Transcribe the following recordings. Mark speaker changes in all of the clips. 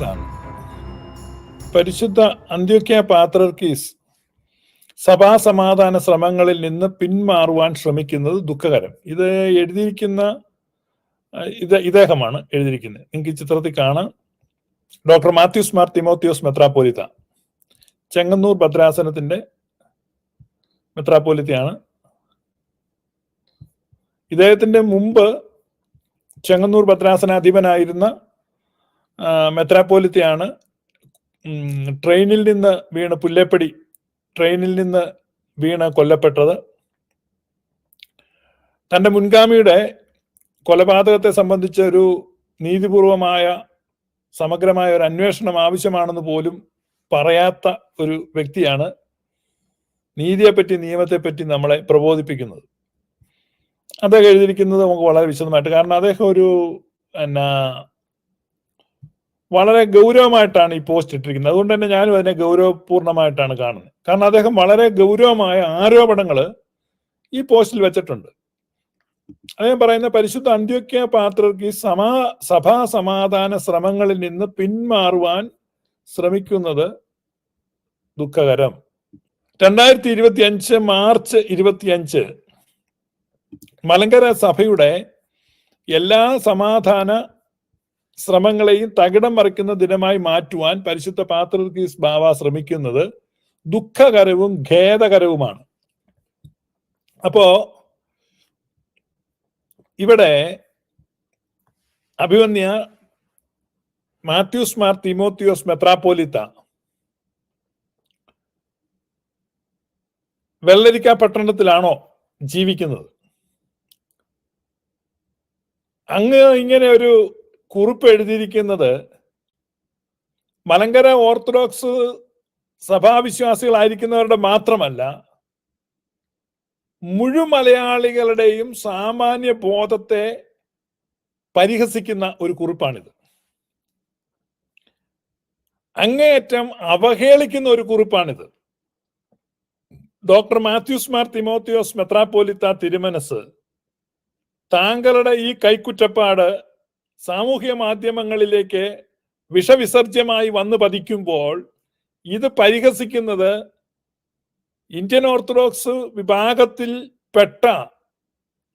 Speaker 1: ഇതാണ് പരിശുദ്ധ അന്ത്യോക്യ പാത്രർക്കീസ് സഭാ സമാധാന ശ്രമങ്ങളിൽ നിന്ന് പിന്മാറുവാൻ ശ്രമിക്കുന്നത് ദുഃഖകരം. ഇത് എഴുതിയിരിക്കുന്ന ഇത് ഇദ്ദേഹമാണ് എഴുതിയിരിക്കുന്നത്. നിങ്ങൾക്ക് ഈ ചിത്രത്തിൽ കാണാം. ഡോക്ടർ മാത്യൂസ് മാർ തിമോത്യോസ് മെത്രാപ്പോലിത്ത. ചെങ്ങന്നൂർ ഭദ്രാസനത്തിന്റെ മെത്രാപ്പോലിത്തയാണ്. ഇദ്ദേഹത്തിന്റെ മുമ്പ് ചെങ്ങന്നൂർ ഭദ്രാസനാധിപനായിരുന്ന മെത്രാപ്പോലിത്തയാണ്. ട്രെയിനിൽ നിന്ന് വീണ് പുല്ലേപ്പടി ട്രെയിനിൽ നിന്ന് വീണ് കൊല്ലപ്പെട്ടത്. തന്റെ മുൻഗാമിയുടെ കൊലപാതകത്തെ സംബന്ധിച്ച ഒരു നീതിപൂർവമായ സമഗ്രമായ ഒരു അന്വേഷണം ആവശ്യമാണെന്ന് പോലും പറയാത്ത ഒരു വ്യക്തിയാണ് നീതിയെപ്പറ്റി നിയമത്തെപ്പറ്റി നമ്മളെ പ്രബോധിപ്പിക്കുന്നത്. അദ്ദേഹം എഴുതിയിരിക്കുന്നത് നമുക്ക് വളരെ വിശദമായിട്ട്. കാരണം അദ്ദേഹം ഒരു എന്നാ വളരെ ഗൗരവമായിട്ടാണ് ഈ പോസ്റ്റ് ഇട്ടിരിക്കുന്നത്. അതുകൊണ്ട് തന്നെ ഞാനും അതിനെ ഗൗരവപൂർണമായിട്ടാണ് കാണുന്നത്. കാരണം അദ്ദേഹം വളരെ ഗൗരവമായ ആരോപണങ്ങൾ ഈ പോസ്റ്റിൽ വെച്ചിട്ടുണ്ട്. അദ്ദേഹം പറയുന്ന പരിശുദ്ധ അന്ത്യോക്യ പാത്രർക്ക് സമാ സഭാ സമാധാന ശ്രമങ്ങളിൽ നിന്ന് പിന്മാറുവാൻ ശ്രമിക്കുന്നത് ദുഃഖകരം. രണ്ടായിരത്തി ഇരുപത്തി അഞ്ച് മാർച്ച് ഇരുപത്തിയഞ്ച് മലങ്കര സഭയുടെ എല്ലാ സമാധാന ശ്രമങ്ങളെയും തകിടം മറിക്കുന്ന ദിനമായി മാറ്റുവാൻ പരിശുദ്ധ പാത്രർക്കീസ് ബാവ ശ്രമിക്കുന്നത് ദുഃഖകരവും ഖേദകരവുമാണ്. അപ്പോ ഇവിടെ അഭിമന്യ മാത്യൂസ് മാർ തിമോത്തിയോസ് മെത്രാപ്പോലിത്ത വെള്ളരിക്ക പട്ടണത്തിലാണോ ജീവിക്കുന്നത്? അങ്ങ് ഇങ്ങനെ ഒരു കുറിപ്പ് എഴുതിയിരിക്കുന്നത് മലങ്കര ഓർത്തഡോക്സ് സഭാവിശ്വാസികളായിരിക്കുന്നവരുടെ മാത്രമല്ല മുഴുമലയാളികളുടെയും സാമാന്യ ബോധത്തെ പരിഹസിക്കുന്ന ഒരു കുറിപ്പാണിത്. അങ്ങേയറ്റം അവഹേളിക്കുന്ന ഒരു കുറിപ്പാണിത്. ഡോക്ടർ മാത്യൂസ് മാർ തിമോത്തിയോസ് മെത്രാപ്പോലിത്ത തിരുമനസ് താങ്കളുടെ ഈ കൈക്കുറ്റപ്പാട് സാമൂഹ്യ മാധ്യമങ്ങളിലേക്ക് വിഷവിസർജ്യമായി വന്നു പതിക്കുമ്പോൾ ഇത് പരിഹസിക്കുന്നത് ഇന്ത്യൻ ഓർത്തഡോക്സ് വിഭാഗത്തിൽ പെട്ട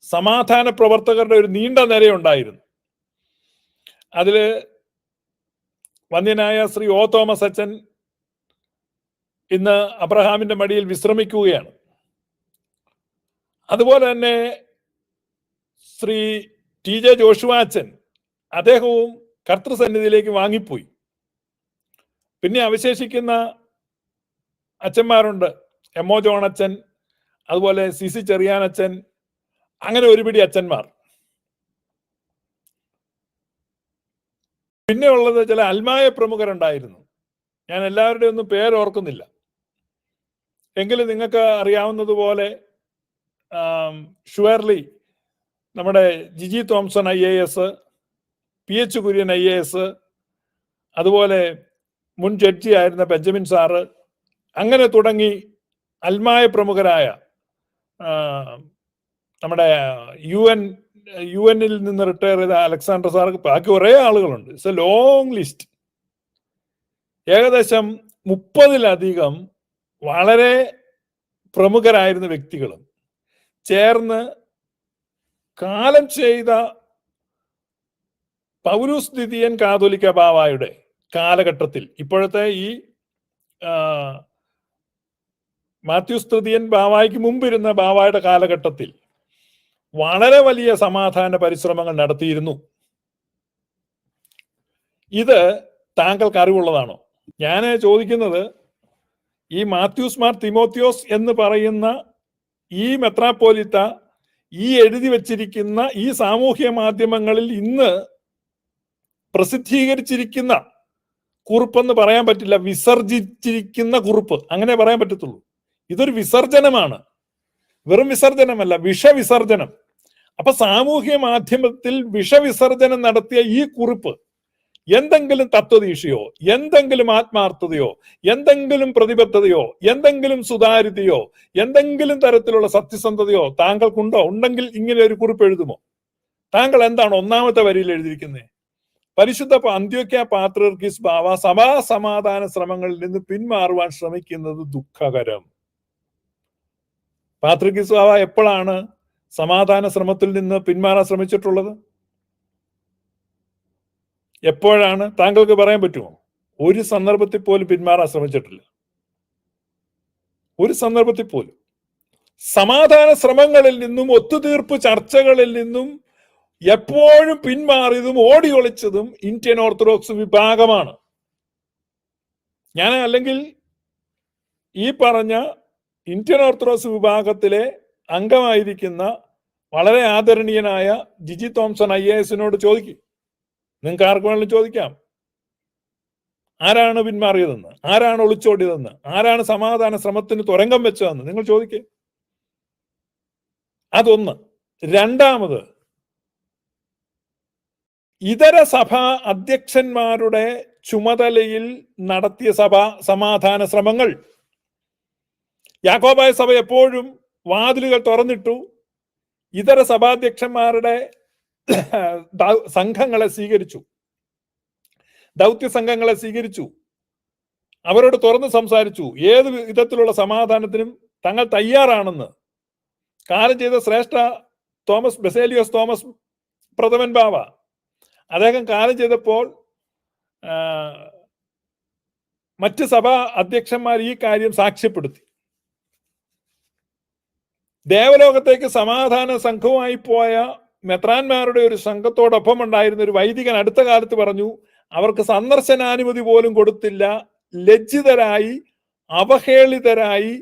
Speaker 1: സമാധാന പ്രവർത്തകരുടെ ഒരു നീണ്ട നിരയുണ്ടായിരുന്നു. അതിൽ വന്ദ്യനായ ശ്രീ ഓ തോമസ് അച്ഛൻ ഇന്ന് അബ്രഹാമിന്റെ മടിയിൽ വിശ്രമിക്കുകയാണ്. അതുപോലെ തന്നെ ശ്രീ ടി ജെ ജോഷുവാച്ചൻ അദ്ദേഹവും കർത്തൃസന്നിധിയിലേക്ക് വാങ്ങിപ്പോയി. പിന്നെ അവശേഷിക്കുന്ന അച്ഛന്മാരുണ്ട്. എം ഒ ജോണച്ചൻ അതുപോലെ സി സി ചെറിയാനച്ചൻ അങ്ങനെ ഒരുപിടി അച്ഛന്മാർ. പിന്നെ ഉള്ളത് ചില അൽമായ പ്രമുഖരുണ്ടായിരുന്നു. ഞാൻ എല്ലാവരുടെയും ഒന്നും പേരോർക്കുന്നില്ല. എങ്കിലും നിങ്ങൾക്ക് അറിയാവുന്നതുപോലെ ഷുവർലി നമ്മുടെ Jiji Thomson I A S P H Kurian I A S അതുപോലെ മുൻ ജഡ്ജി ആയിരുന്ന ബെഞ്ചമിൻ സാറ് അങ്ങനെ തുടങ്ങി അൽമായ പ്രമുഖരായ നമ്മുടെ യു എൻ യു എന്നിൽ നിന്ന് റിട്ടയർ ചെയ്ത അലക്സാണ്ടർ സാർ ബാക്കി കുറേ ആളുകളുണ്ട്. ഇറ്റ്സ് എ ലോങ് ലിസ്റ്റ് ഏകദേശം മുപ്പതിലധികം വളരെ പ്രമുഖരായിരുന്ന വ്യക്തികളും ചേർന്ന് കാലം ചെയ്ത പൗലൂസ് ദ്വിതീയൻ കാതോലിക്ക ബാവായുടെ കാലഘട്ടത്തിൽ ഇപ്പോഴത്തെ ഈ മാത്യു മാത്യൂസ് തൃതീയൻ ബാവായ്ക്ക് മുമ്പിരുന്ന ബാവായുടെ കാലഘട്ടത്തിൽ വളരെ വലിയ സമാധാന പരിശ്രമങ്ങൾ നടത്തിയിരുന്നു. ഇത് താങ്കൾക്ക് അറിവുള്ളതാണോ? ഞാൻ ചോദിക്കുന്നത് ഈ മാത്യൂസ് മാർ തിമോത്യോസ് എന്ന് പറയുന്ന ഈ മെത്രാപ്പോലിത്ത ഈ എഴുതി വച്ചിരിക്കുന്ന ഈ സാമൂഹ്യ മാധ്യമങ്ങളിൽ ഇന്ന് പ്രസിദ്ധീകരിച്ചിരിക്കുന്ന കുറിപ്പെന്ന് പറയാൻ പറ്റില്ല വിസർജിച്ചിരിക്കുന്ന കുറിപ്പ്. അങ്ങനെ പറയാൻ പറ്റത്തുള്ളൂ. ഇതൊരു വിസർജനമാണ്. വെറും വിസർജനമല്ല വിഷവിസർജനം. അപ്പൊ സാമൂഹ്യ മാധ്യമത്തിൽ വിഷവിസർജനം നടത്തിയ ഈ കുറിപ്പ് എന്തെങ്കിലും തത്വദീക്ഷയോ എന്തെങ്കിലും ആത്മാർത്ഥതയോ എന്തെങ്കിലും പ്രതിബദ്ധതയോ എന്തെങ്കിലും സുതാര്യതയോ എന്തെങ്കിലും തരത്തിലുള്ള സത്യസന്ധതയോ താങ്കൾക്കുണ്ടോ? ഉണ്ടെങ്കിൽ ഇങ്ങനെ ഒരു കുറിപ്പ് എഴുതുമോ? താങ്കൾ എന്താണ് ഒന്നാമത്തെ വരിയിൽ എഴുതിയിരിക്കുന്നത്? പരിശുദ്ധ അന്ത്യോക്യ പാത്രർക്കിസ് ബാവ സഭാ സമാധാന ശ്രമങ്ങളിൽ നിന്ന് പിന്മാറുവാൻ ശ്രമിക്കുന്നത് ദുഃഖകരം. പാത്രർക്കിസ് ബാവ എപ്പോഴാണ് സമാധാന ശ്രമത്തിൽ നിന്ന് പിന്മാറാൻ ശ്രമിച്ചിട്ടുള്ളത്? എപ്പോഴാണ്? താങ്കൾക്ക് പറയാൻ പറ്റുമോ? ഒരു സന്ദർഭത്തിൽ പോലും പിന്മാറാൻ ശ്രമിച്ചിട്ടില്ല. ഒരു സന്ദർഭത്തിൽ പോലും. സമാധാന ശ്രമങ്ങളിൽ നിന്നും ഒത്തുതീർപ്പ് ചർച്ചകളിൽ നിന്നും എപ്പോഴും പിന്മാറിയതും ഓടി ഒളിച്ചതും ഇന്ത്യൻ ഓർത്തഡോക്സ് വിഭാഗമാണ്. ഞാൻ അല്ലെങ്കിൽ ഈ പറഞ്ഞ ഇന്ത്യൻ ഓർത്തഡോക്സ് വിഭാഗത്തിലെ അംഗമായിരിക്കുന്ന വളരെ ആദരണീയനായ ജിജി തോംസൺ ഐ എ എസിനോട് ചോദിക്കും. നിങ്ങൾക്ക് ആർക്ക് വേണമെങ്കിലും ചോദിക്കാം. ആരാണ് പിന്മാറിയതെന്ന്? ആരാണ് ഒളിച്ചോടിയതെന്ന്? ആരാണ് സമാധാന ശ്രമത്തിന് തുരങ്കം വെച്ചതെന്ന്? നിങ്ങൾ ചോദിക്കേ. അതൊന്ന്. രണ്ടാമത് ഇതര സഭാ അധ്യക്ഷന്മാരുടെ ചുമതലയിൽ നടത്തിയ സഭ സമാധാന ശ്രമങ്ങൾ. യാക്കോബായ സഭ എപ്പോഴും വാതിലുകൾ തുറന്നിട്ടു. ഇതര സഭാധ്യക്ഷന്മാരുടെ സംഘങ്ങളെ സ്വീകരിച്ചു. ദൗത്യ സംഘങ്ങളെ സ്വീകരിച്ചു. അവരോട് തുറന്ന് സംസാരിച്ചു. ഏത് വിധത്തിലുള്ള സമാധാനത്തിനും തങ്ങൾ തയ്യാറാണെന്ന്. കാലം ചെയ്ത ശ്രേഷ്ഠ തോമസ് ബെസേലിയോസ് തോമസ് പ്രഥമൻ ബാവ അദ്ദേഹം കാലം ചെയ്തപ്പോൾ മറ്റ് സഭാ അധ്യക്ഷന്മാർ ഈ കാര്യം സാക്ഷ്യപ്പെടുത്തി. ദേവലോകത്തേക്ക് സമാധാന സംഘവുമായി പോയ മെത്രാന്മാരുടെ ഒരു സംഘത്തോടൊപ്പം ഉണ്ടായിരുന്ന ഒരു വൈദികൻ അടുത്ത കാലത്ത് പറഞ്ഞു അവർക്ക് സന്ദർശനാനുമതി പോലും കൊടുത്തില്ല ലജ്ജിതരായി അവഹേളിതരായി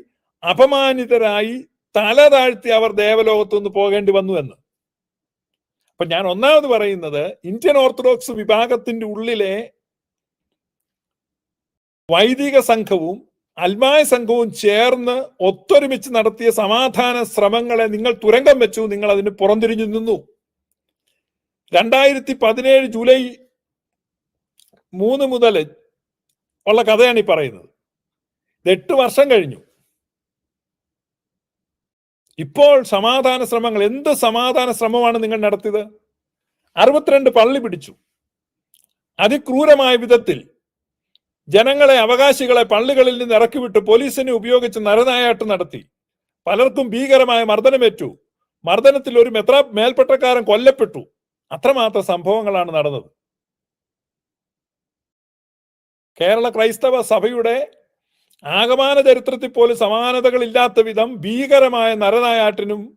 Speaker 1: അപമാനിതരായി തല താഴ്ത്തി അവർ ദേവലോകത്തുനിന്ന് പോകേണ്ടി വന്നു എന്ന്. അപ്പൊ ഞാൻ ഒന്നാമത് പറയുന്നത് ഇന്ത്യൻ ഓർത്തഡോക്സ് വിഭാഗത്തിന്റെ ഉള്ളിലെ വൈദിക സംഘവും അൽമായ സംഘവും ചേർന്ന് ഒത്തൊരുമിച്ച് നടത്തിയ സമാധാന ശ്രമങ്ങളെ നിങ്ങൾ തുരങ്കം വെച്ചു നിങ്ങൾ അതിന് പുറംതിരിഞ്ഞു നിന്നു. രണ്ടായിരത്തി പതിനേഴ് ജൂലൈ മൂന്ന് മുതൽ ഉള്ള കഥയാണ് ഈ പറയുന്നത്. എട്ട് വർഷം കഴിഞ്ഞു. ഇപ്പോൾ സമാധാന ശ്രമങ്ങൾ എന്ത് സമാധാന ശ്രമമാണ് നിങ്ങൾ നടത്തിയത്? അറുപത്തിരണ്ട് പള്ളി പിടിച്ചു. അതിക്രൂരമായ വിധത്തിൽ ജനങ്ങളെ അവകാശികളെ പള്ളികളിൽ നിന്ന് ഇറക്കിവിട്ട് പോലീസിനെ ഉപയോഗിച്ച് നരനായാട്ട് നടത്തി. പലർക്കും ഭീകരമായ മർദ്ദനമേറ്റു. മർദ്ദനത്തിൽ ഒരു മെത്ര മേൽപ്പെട്ടക്കാരൻ കൊല്ലപ്പെട്ടു. അത്രമാത്രം സംഭവങ്ങളാണ് നടന്നത്. കേരള ക്രൈസ്തവ സഭയുടെ ആഗമാന ചരിത്രത്തിൽ പോലും സമാനതകളില്ലാത്ത വിധം ഭീകരമായ നരനായാട്ടിനും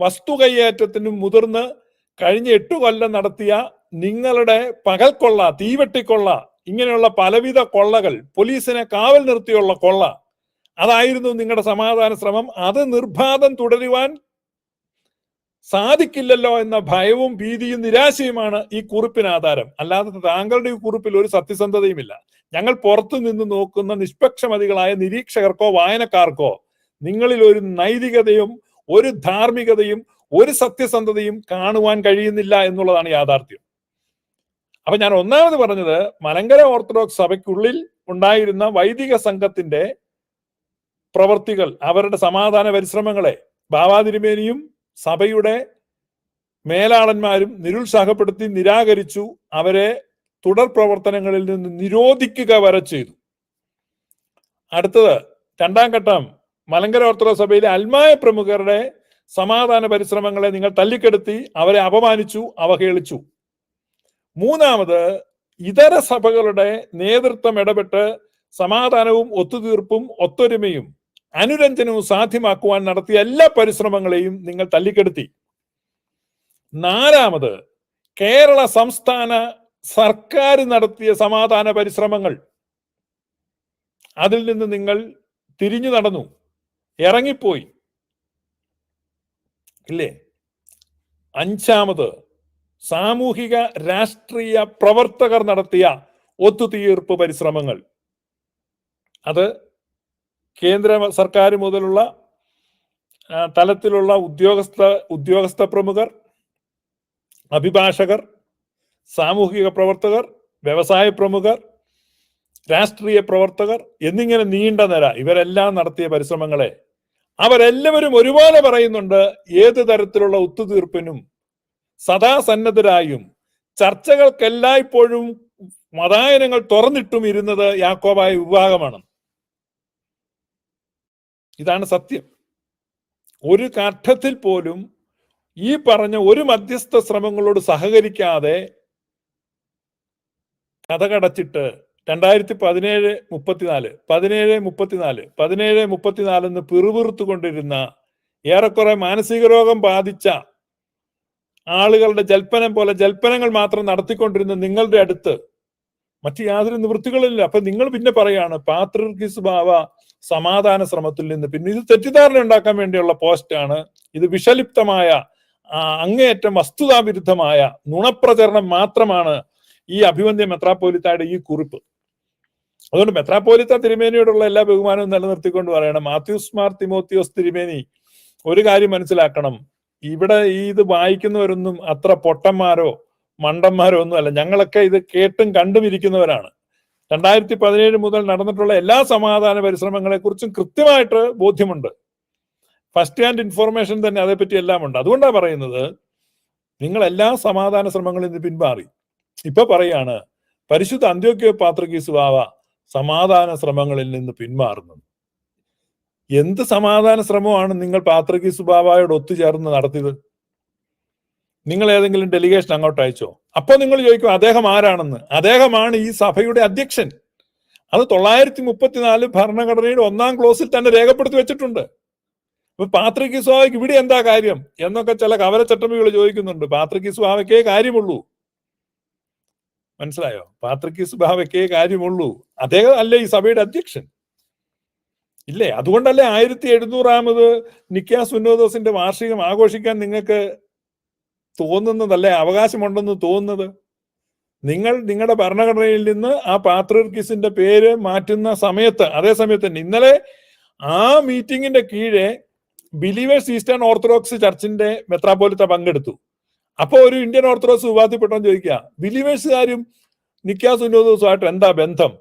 Speaker 1: വസ്തു കൈയേറ്റത്തിനും മുതിർന്ന് കഴിഞ്ഞ എട്ടു കൊല്ലം നടത്തിയ നിങ്ങളുടെ പകൽക്കൊള്ള തീവെട്ടിക്കൊള്ള ഇങ്ങനെയുള്ള പലവിധ കൊള്ളകൾ പോലീസിനെ കാവൽ നിർത്തിയുള്ള കൊള്ള അതായിരുന്നു നിങ്ങളുടെ സമാധാന ശ്രമം. അത് നിർബാധം തുടരുവാൻ സാധിക്കില്ലല്ലോ എന്ന ഭയവും ഭീതിയും നിരാശയുമാണ് ഈ കുറിപ്പിന് ആധാരം. അല്ലാതെ താങ്കളുടെ ഈ കുറിപ്പിൽ ഒരു സത്യസന്ധതയുമില്ല. ഞങ്ങൾ പുറത്തു നിന്ന് നോക്കുന്ന നിഷ്പക്ഷമതികളായ നിരീക്ഷകർക്കോ വായനക്കാർക്കോ നിങ്ങളിൽ ഒരു നൈതികതയും ഒരു ധാർമ്മികതയും ഒരു സത്യസന്ധതയും കാണുവാൻ കഴിയുന്നില്ല എന്നുള്ളതാണ് യാഥാർത്ഥ്യം. അപ്പൊ ഞാൻ ഒന്നാമത് പറഞ്ഞത് മലങ്കര ഓർത്തഡോക്സ് സഭയ്ക്കുള്ളിൽ ഉണ്ടായിരുന്ന വൈദിക സംഘത്തിന്റെ പ്രവർത്തികൾ അവരുടെ സമാധാന പരിശ്രമങ്ങളെ ബാബാതിരുമേനിയും സഭയുടെ മേലാളന്മാരും നിരുത്സാഹപ്പെടുത്തി നിരാകരിച്ചു അവരെ തുടർ പ്രവർത്തനങ്ങളിൽ നിന്ന് നിരോധിക്കുക വരെ ചെയ്തു. അടുത്തത് രണ്ടാം ഘട്ടം മലങ്കര ഓർത്തഡോക്സ് സഭയിലെ അൽമായ പ്രമുഖരുടെ സമാധാന പരിശ്രമങ്ങളെ നിങ്ങൾ തല്ലിക്കെടുത്തി അവരെ അപമാനിച്ചു അവഹേളിച്ചു. മൂന്നാമത് ഇതര സഭകളുടെ നേതൃത്വം ഇടപെട്ട് സമാധാനവും ഒത്തുതീർപ്പും ഒത്തൊരുമയും അനുരഞ്ജനവും സാധ്യമാക്കുവാൻ നടത്തിയ എല്ലാ പരിശ്രമങ്ങളെയും നിങ്ങൾ തല്ലിക്കെടുത്തി. നാലാമത് കേരള സംസ്ഥാന സർക്കാർ നടത്തിയ സമാധാന പരിശ്രമങ്ങൾ. അതിൽ നിന്ന് നിങ്ങൾ തിരിഞ്ഞു നടന്നു. ഇറങ്ങിപ്പോയി. ഇല്ലേ? അഞ്ചാമത് സാമൂഹിക രാഷ്ട്രീയ പ്രവർത്തകർ നടത്തിയ ഒത്തുതീർപ്പ് പരിശ്രമങ്ങൾ. അത് കേന്ദ്ര സർക്കാർ മുതലുള്ള തലത്തിലുള്ള ഉദ്യോഗസ്ഥ ഉദ്യോഗസ്ഥ പ്രമുഖർ അഭിഭാഷകർ സാമൂഹിക പ്രവർത്തകർ വ്യവസായ പ്രമുഖർ രാഷ്ട്രീയ പ്രവർത്തകർ എന്നിങ്ങനെ നീണ്ട നിര ഇവരെല്ലാം നടത്തിയ പരിശ്രമങ്ങളെ അവരെല്ലാവരും ഒരുപോലെ പറയുന്നുണ്ട് ഏത് തരത്തിലുള്ള ഒത്തുതീർപ്പിനും സദാസന്നദ്ധരായും ചർച്ചകൾക്കെല്ലായ്പ്പോഴും മതായനങ്ങൾ തുറന്നിട്ടും ഇരുന്നത് യാക്കോബായ വിഭാഗമാണ് ഇതാണ് സത്യം. ഒരു ഘട്ടത്തിൽ പോലും ഈ പറഞ്ഞ ഒരു മധ്യസ്ഥ ശ്രമങ്ങളോട് സഹകരിക്കാതെ കഥകടച്ചിട്ട് രണ്ടായിരത്തി പതിനേഴ് മുപ്പത്തിനാല് പതിനേഴ് മുപ്പത്തിനാല് പതിനേഴ് പിറുപിറുത്തു കൊണ്ടിരുന്ന ഏറെക്കുറെ മാനസിക രോഗം ബാധിച്ച ആളുകളുടെ ജൽപ്പനം പോലെ ജൽപ്പനങ്ങൾ മാത്രം നടത്തിക്കൊണ്ടിരുന്ന നിങ്ങളുടെ അടുത്ത് മറ്റു യാതൊരു നിവൃത്തികളില്ല. അപ്പൊ നിങ്ങൾ പിന്നെ പറയാണ് പാത്രിർക്കിസ് ബാവ സമാധാന ശ്രമത്തിൽ നിന്ന്. പിന്നെ ഇത് തെറ്റിദ്ധാരണ ഉണ്ടാക്കാൻ വേണ്ടിയുള്ള പോസ്റ്റാണ് ഇത് വിഷലിപ്തമായ അങ്ങേയറ്റം വസ്തുതാവിരുദ്ധമായ നുണപ്രചരണം മാത്രമാണ് ഈ അഭിവന്ദ്യ മെത്രാപ്പോലിത്തയുടെ ഈ കുറിപ്പ്. അതുകൊണ്ട് മെത്രാപ്പോലിത്ത തിരുമേനിയോടുള്ള എല്ലാ ബഹുമാനവും നിലനിർത്തിക്കൊണ്ട് പറയണം മാത്യൂസ് മാർ തിമോത്തിയോസ് തിരുമേനി ഒരു കാര്യം മനസ്സിലാക്കണം. ഇവിടെ ഈ ഇത് വായിക്കുന്നവരൊന്നും അത്ര പൊട്ടന്മാരോ മണ്ടന്മാരോ ഒന്നും അല്ല ഞങ്ങളൊക്കെ ഇത് കേട്ടും കണ്ടും ഇരിക്കുന്നവരാണ് രണ്ടായിരത്തി പതിനേഴ് മുതൽ നടന്നിട്ടുള്ള എല്ലാ സമാധാന പരിശ്രമങ്ങളെ കുറിച്ചും കൃത്യമായിട്ട് ബോധ്യമുണ്ട്. ഫസ്റ്റ് ഹാൻഡ് ഇൻഫോർമേഷൻ തന്നെ അതേപ്പറ്റി എല്ലാം ഉണ്ട് അതുകൊണ്ടാണ് പറയുന്നത് നിങ്ങൾ എല്ലാ സമാധാന ശ്രമങ്ങളിൽ നിന്ന് പിന്മാറി ഇപ്പൊ പറയാണ് പരിശുദ്ധ അന്ത്യോക്യ പാത്രകീസ് വാവ സമാധാന ശ്രമങ്ങളിൽ നിന്ന് പിന്മാറുന്നത് എന്ത് സമാധാന ശ്രമമാണ് നിങ്ങൾ പാത്രകീസ് ബാബായോട് ഒത്തുചേർന്ന് നടത്തിയത്? നിങ്ങൾ ഏതെങ്കിലും ഡെലിഗേഷൻ അങ്ങോട്ട് അയച്ചോ? അപ്പോൾ നിങ്ങൾ ചോദിക്കും അദ്ദേഹം ആരാണെന്ന്? അദ്ദേഹമാണ് ഈ സഭയുടെ അധ്യക്ഷൻ. അത് തൊള്ളായിരത്തി മുപ്പത്തിനാല് ഭരണഘടനയുടെ ഒന്നാം ക്ലോസിൽ തന്നെ രേഖപ്പെടുത്തി വെച്ചിട്ടുണ്ട്. അപ്പൊ പാത്രിക് സ്വാവയ്ക്ക് ഇവിടെ എന്താ കാര്യം? എന്നൊക്കെ ചില കവരച്ചട്ടമ്പികൾ ചോദിക്കുന്നുണ്ട്. പാത്രിക് സ്വാവയ്ക്കേ കാര്യമുള്ളൂ. മനസ്സിലായോ? പാത്രിക് സ്വാവയ്ക്കേ കാര്യമുള്ളൂ. അദ്ദേഹം അല്ലേ ഈ സഭയുടെ അധ്യക്ഷൻ? ഇല്ലേ? അതുകൊണ്ടല്ലേ ആയിരത്തി എഴുന്നൂറാമത് നിക്കാസ് ഉന്നോദോസിന്റെ വാർഷികം ആഘോഷിക്കാൻ നിങ്ങൾക്ക് തോന്നുന്നതല്ലേ? അവകാശമുണ്ടെന്ന് തോന്നുന്നത്. നിങ്ങൾ നിങ്ങളുടെ ഭരണഘടനയിൽ നിന്ന് ആ പാത്രിർക്കിസിന്റെ പേര് മാറ്റുന്ന സമയത്ത് അതേ സമയത്ത് തന്നെ ഇന്നലെ ആ മീറ്റിംഗിന്റെ കീഴെ ബിലീവേഴ്സ് ഈസ്റ്റേൺ ഓർത്തഡോക്സ് ചർച്ചിന്റെ മെത്രാപോലിത്ത പങ്കെടുത്തു. അപ്പോൾ ഒരു ഇന്ത്യൻ ഓർത്തഡോക്സ് വിവാദപ്പെട്ടെന്ന് ചോദിക്കുക ബിലീവേഴ്സുകാരും നിക്കാസ് ഉന്നോദോസുമായിട്ട് എന്താ ബന്ധം?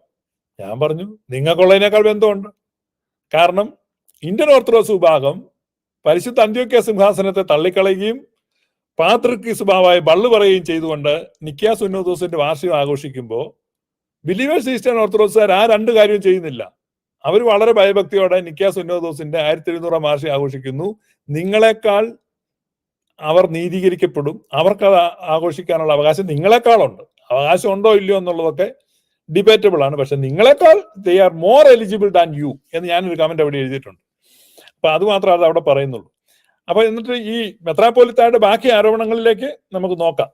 Speaker 1: ഞാൻ പറഞ്ഞു നിങ്ങൾക്കുള്ളതിനേക്കാൾ ബന്ധമുണ്ട്. കാരണം ഇന്ത്യൻ ഓർത്തഡോക്സ് വിഭാഗം പരിശുദ്ധ അന്ത്യോക്യ സിംഹാസനത്തെ തള്ളിക്കളയുകയും പാത്രിക്ക് സ്വഭാവമായി ബള്ളു പറയുകയും ചെയ്തുകൊണ്ട് നിക്കാസ് ഉന്നോദോസിന്റെ വാർഷികം ആഘോഷിക്കുമ്പോൾ ബിലീവേഴ്സ് ഈസ്റ്റേൺ ഓർത്തഡോക്സുകാർ ആ രണ്ട് കാര്യവും ചെയ്യുന്നില്ല. അവർ വളരെ ഭയഭക്തിയോടെ നിക്കാസ് ഉന്നോദോസിന്റെ ആയിരത്തി എഴുന്നൂറാം വാർഷികം ആഘോഷിക്കുന്നു. നിങ്ങളെക്കാൾ അവർ നീതീകരിക്കപ്പെടും. അവർക്ക് അത് ആഘോഷിക്കാനുള്ള അവകാശം നിങ്ങളെക്കാളുണ്ട്. അവകാശം ഉണ്ടോ ഇല്ലയോ എന്നുള്ളതൊക്കെ ഡിബേറ്റബിൾ ആണ്. പക്ഷെ നിങ്ങളെക്കാൾ they are more eligible than you എന്ന് ഞാനൊരു കമന്റ് അവിടെ എഴുതിയിട്ടുണ്ട്. അപ്പൊ അത് മാത്രമേ അത് അവിടെ പറയുന്നുള്ളൂ. അപ്പൊ എന്നിട്ട് ഈ മെത്രാപ്പോലിത്തായുടെ ബാക്കി ആരോപണങ്ങളിലേക്ക് നമുക്ക് നോക്കാം.